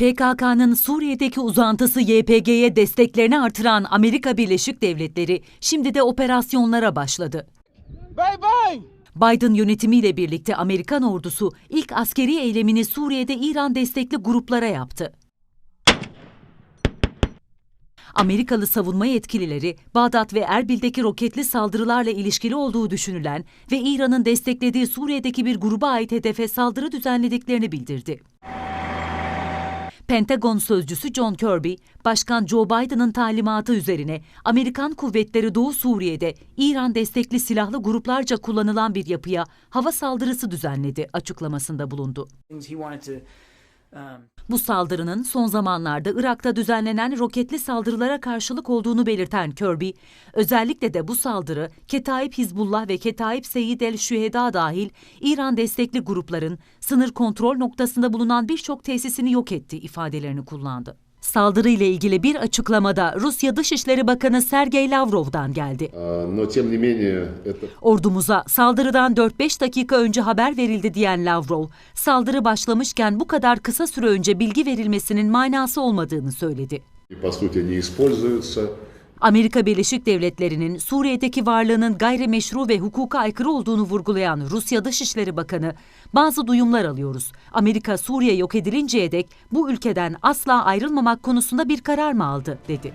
PKK'nın Suriye'deki uzantısı YPG'ye desteklerini artıran Amerika Birleşik Devletleri şimdi de operasyonlara başladı. Bang bang! Biden yönetimiyle birlikte Amerikan ordusu ilk askeri eylemini Suriye'de İran destekli gruplara yaptı. Amerikalı savunma yetkilileri, Bağdat ve Erbil'deki roketli saldırılarla ilişkili olduğu düşünülen ve İran'ın desteklediği Suriye'deki bir gruba ait hedefe saldırı düzenlediklerini bildirdi. Pentagon sözcüsü John Kirby, Başkan Joe Biden'ın talimatı üzerine Amerikan kuvvetleri Doğu Suriye'de İran destekli silahlı gruplarca kullanılan bir yapıya hava saldırısı düzenledi açıklamasında bulundu. Bu saldırının son zamanlarda Irak'ta düzenlenen roketli saldırılara karşılık olduğunu belirten Kirby, özellikle de bu saldırı Ketaib Hizbullah ve Ketaib Seyyid el Şüheda dahil İran destekli grupların sınır kontrol noktasında bulunan birçok tesisini yok etti ifadelerini kullandı. Saldırıyla ilgili bir açıklamada Rusya Dışişleri Bakanı Sergey Lavrov'dan geldi. Ordumuza saldırıdan 4-5 dakika önce haber verildi diyen Lavrov, saldırı başlamışken bu kadar kısa süre önce bilgi verilmesinin manası olmadığını söyledi. Amerika Birleşik Devletleri'nin Suriye'deki varlığının gayrimeşru ve hukuka aykırı olduğunu vurgulayan Rusya Dışişleri Bakanı, bazı duyumlar alıyoruz. Amerika Suriye yok edilinceye dek bu ülkeden asla ayrılmamak konusunda bir karar mı aldı dedi.